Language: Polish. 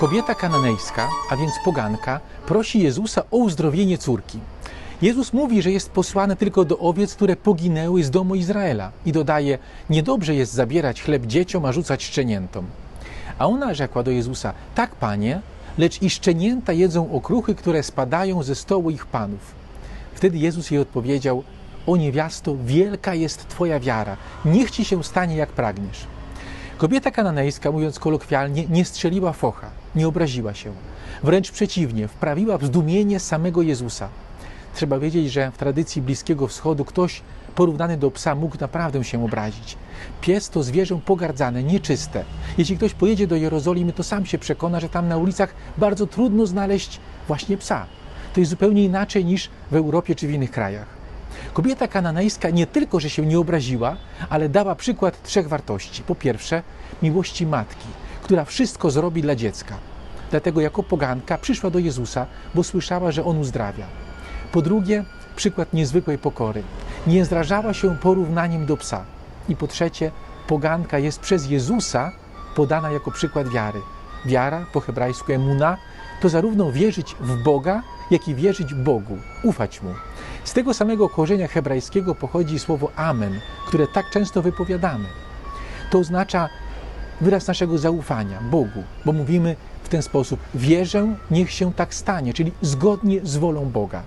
Kobieta kananejska, a więc poganka, prosi Jezusa o uzdrowienie córki. Jezus mówi, że jest posłany tylko do owiec, które poginęły z domu Izraela i dodaje: Niedobrze jest zabierać chleb dzieciom, a rzucać szczeniętom. A ona rzekła do Jezusa: Tak, panie, lecz i szczenięta jedzą okruchy, które spadają ze stołu ich panów. Wtedy Jezus jej odpowiedział: O niewiasto, wielka jest twoja wiara, niech ci się stanie jak pragniesz. Kobieta kananejska, mówiąc kolokwialnie, nie strzeliła focha, nie obraziła się. Wręcz przeciwnie, wprawiła w zdumienie samego Jezusa. Trzeba wiedzieć, że w tradycji Bliskiego Wschodu ktoś porównany do psa mógł naprawdę się obrazić. Pies to zwierzę pogardzane, nieczyste. Jeśli ktoś pojedzie do Jerozolimy, to sam się przekona, że tam na ulicach bardzo trudno znaleźć właśnie psa. To jest zupełnie inaczej niż w Europie czy w innych krajach. Kobieta kananejska nie tylko, że się nie obraziła, ale dała przykład trzech wartości. Po pierwsze, miłości matki, która wszystko zrobi dla dziecka. Dlatego jako poganka przyszła do Jezusa, bo słyszała, że On uzdrawia. Po drugie, przykład niezwykłej pokory. Nie zrażała się porównaniem do psa. I po trzecie, poganka jest przez Jezusa podana jako przykład wiary. Wiara, po hebrajsku emuna, to zarówno wierzyć w Boga, jak i wierzyć Bogu, ufać Mu. Z tego samego korzenia hebrajskiego pochodzi słowo amen, które tak często wypowiadamy. To oznacza wyraz naszego zaufania Bogu, bo mówimy w ten sposób: wierzę, niech się tak stanie, czyli zgodnie z wolą Boga.